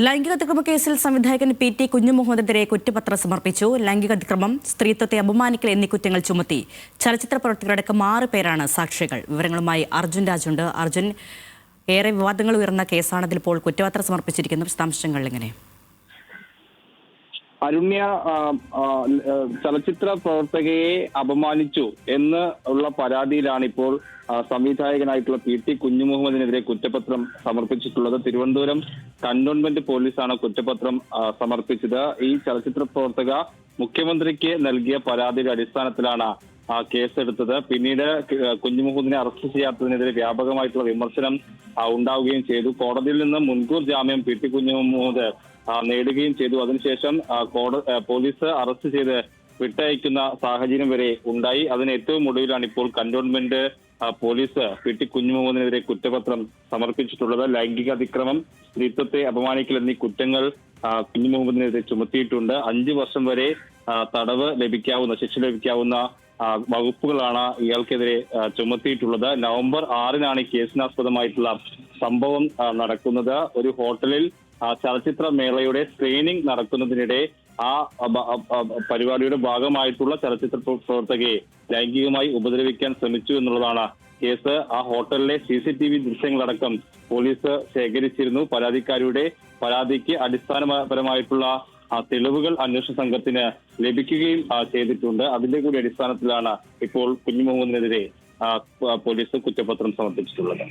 ലൈംഗിക അതിക്രമ കേസിൽ സംവിധായകൻ പി ടി കുഞ്ഞുമുഹമ്മദിനെതിരെ കുറ്റപത്രം സമർപ്പിച്ചു. ലൈംഗിക അതിക്രമം സ്ത്രീത്വത്തെ അപമാനിക്കൽ എന്നീ കുറ്റങ്ങൾ ചുമത്തി. ചലച്ചിത്ര പ്രവർത്തകരടക്കം ആറ് പേരാണ് സാക്ഷികൾ. വിവരങ്ങളുമായി അർജുൻ രാജുണ്ട്. അർജുൻ ഏറെ വിവാദങ്ങൾ ഉയർന്ന കേസാണ് ഇതിലിപ്പോൾ കുറ്റപത്രം സമർപ്പിച്ചിരിക്കുന്ന. വിശദാംശങ്ങൾ എങ്ങനെ അരുണ്യ ചലച്ചിത്ര പ്രവർത്തകയെ അപമാനിച്ചു എന്ന് ഉള്ള പരാതിയിലാണ് ഇപ്പോൾ സംവിധായകനായിട്ടുള്ള പി ടി കുഞ്ഞുമുഹമ്മദിനെതിരെ കുറ്റപത്രം സമർപ്പിച്ചിട്ടുള്ളത്. തിരുവനന്തപുരം കന്റോൺമെന്റ് പോലീസാണ് കുറ്റപത്രം സമർപ്പിച്ചത്. ഈ ചലച്ചിത്ര പ്രവർത്തക മുഖ്യമന്ത്രിക്ക് നൽകിയ പരാതിയുടെ അടിസ്ഥാനത്തിലാണ് ആ കേസെടുത്തത്. പിന്നീട് കുഞ്ഞുമുഹമ്മദിനെ അറസ്റ്റ് ചെയ്യാത്തതിനെതിരെ വ്യാപകമായിട്ടുള്ള വിമർശനം ഉണ്ടാവുകയും ചെയ്തു. കോടതിയിൽ നിന്ന് മുൻകൂർ ജാമ്യം പി ടി കുഞ്ഞുമുഹമ്മദ് നേടുകയും ചെയ്തു. അതിനുശേഷം പോലീസ് അറസ്റ്റ് ചെയ്ത് വിട്ടയക്കുന്ന സാഹചര്യം വരെ ഉണ്ടായി. അതിന് ഏറ്റവും ഒടുവിലാണ് ഇപ്പോൾ കന്റോൺമെന്റ് പോലീസ് പി ടി കുഞ്ഞുമുഹമ്മദിനെതിരെ കുറ്റപത്രം സമർപ്പിച്ചിട്ടുള്ളത്. ലൈംഗിക അതിക്രമം സ്ത്രീത്വത്തെ അപമാനിക്കൽ എന്നീ കുറ്റങ്ങൾ കുഞ്ഞുമുഹമ്മദിനെതിരെ ചുമത്തിയിട്ടുണ്ട്. അഞ്ചു വർഷം വരെ തടവ് ലഭിക്കാവുന്ന ശിക്ഷ ലഭിക്കാവുന്ന വകുപ്പുകളാണ് ഇയാൾക്കെതിരെ ചുമത്തിയിട്ടുള്ളത്. നവംബർ ആറിനാണ് കേസിനാസ്പദമായിട്ടുള്ള സംഭവം നടക്കുന്നത്. ഒരു ഹോട്ടലിൽ ചലച്ചിത്ര മേളയുടെ സ്ക്രീനിംഗ് നടക്കുന്നതിനിടെ ആ പരിപാടിയുടെ ഭാഗമായിട്ടുള്ള ചലച്ചിത്ര പ്ര- പ്രവർത്തകയെ ലൈംഗികമായി ഉപദ്രവിക്കാൻ ശ്രമിച്ചു എന്നുള്ളതാണ് കേസ്. ആ ഹോട്ടലിലെ സി സി ടി വി ദൃശ്യങ്ങളടക്കം പോലീസ് ശേഖരിച്ചിരുന്നു. പരാതിക്കാരിയുടെ പരാതിക്ക് അടിസ്ഥാനപരമായിട്ടുള്ള തെളിവുകൾ അന്വേഷണ സംഘത്തിന് ലഭിക്കുകയും ചെയ്തിട്ടുണ്ട്. അതിന്റെ കൂടി അടിസ്ഥാനത്തിലാണ് ഇപ്പോൾ കുഞ്ഞുമുഹമ്മദിനെതിരെ പോലീസ് കുറ്റപത്രം സമർപ്പിച്ചിട്ടുള്ളത്.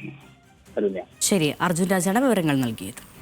ശരി അർജുൻ രാജാണ് വിവരങ്ങൾ നൽകിയത്.